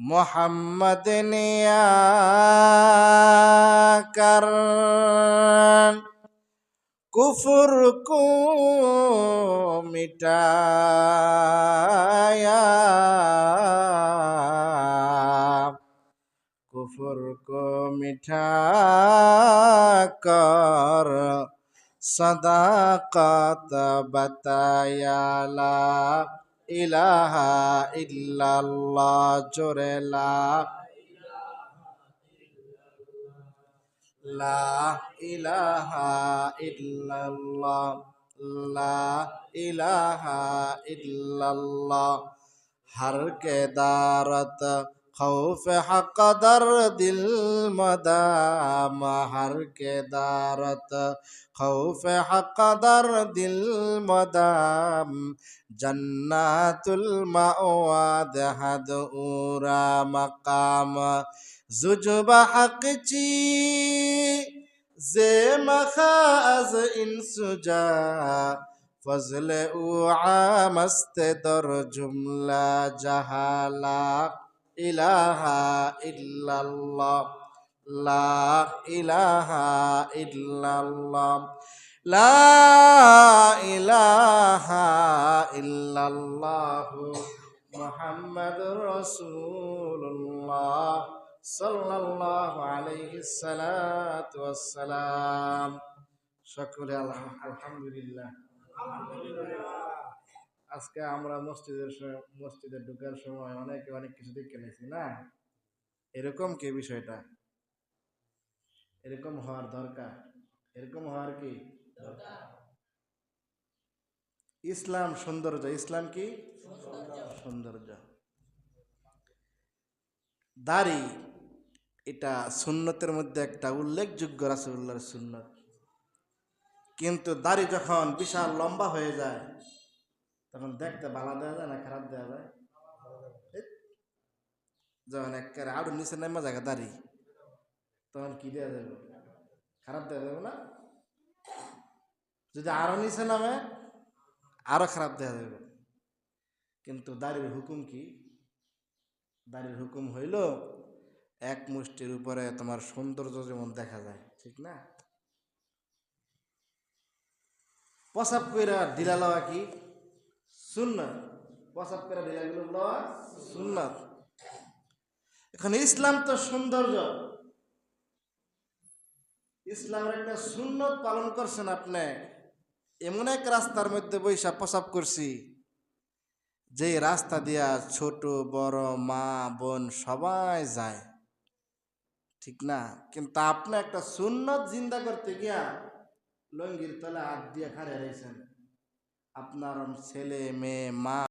মোহাম্মদ কর। কুফুর কো মিটায়া। কুফুর কো মিঠা কর। সদাকত বতায়ালা। ইলাহা ইল্লাল্লাহ জোরে লা লা ইলাহা ইল্লাল্লাহ লা ইলাহা ইল্লাল্লাহ হর কেদারত خوف حق در دل مدام ہر کے دارت خوف حق در دل مدام جنات المعواد حد اورا مقام زجب حق چی زیم خاز انسجا فضل او عام است در جملہ جہالاق ইলাহা ইল্লাল্লাহ, লা ইলাহা ইল্লাল্লাহ, লা ইলাহা ইল্লাল্লাহ, মুহাম্মাদুর রাসূলুল্লাহ সাল্লাল্লাহু আলাইহি সালাতু ওয়াসসালাম। সকলে আলহামদুলিল্লাহ আলহামদুলিল্লাহ। আজকে আমরা মসজিদের মসজিদে ঢুকার সময় অনেকে অনেক কিছু দেখে নিয়েছি, না? এরকম কি বিষয়টা? এরকম হওয়ার দরকার? এরকম হওয়ার কি? ইসলাম সৌন্দর্য, ইসলাম কি? সৌন্দর্য। দাড়ি, এটা সুন্নতের মধ্যে একটা উল্লেখযোগ্য রাসুল্লাহর সুন্নত। কিন্তু দাড়ি যখন বিশাল লম্বা হয়ে যায় তখন দেখতে ভালো দেওয়া যায় না খারাপ দেওয়া যায়? যখন একেবারে আরও নিচে নেমে জায়গা দাঁড়ি তখন কি দেওয়া যাবে? খারাপ দেওয়া যাবে না? যদি আরও নিচে নামে, আরও খারাপ দেওয়া যাবে। কিন্তু দাড়ির হুকুম কি? দাড়ির হুকুম হইল, এক মুষ্টির উপরে তোমার সৌন্দর্য যেমন দেখা যায়, ঠিক না? প্রসাব কইরা লওয়া কি? সুন্নাত। প্রসাব করে সুন্নাত। এখন ইসলাম তো সৌন্দর্য। ইসলামের একটা সুন্নত পালন করছেন আপনি। এমন এক রাস্তার মধ্যে বৈশা প্রসাব করছি। যে রাস্তা দিয়া ছোট, বড়, মা, বোন সবাই যায়। ঠিক না? কিন্তু আপনি একটা সুন্নত জিন্দা করতে গিয়া লঙ্গির তলে হাত দিয়ে খাড়ে রয়েছেন আপনার ছেলে মেয়ে মা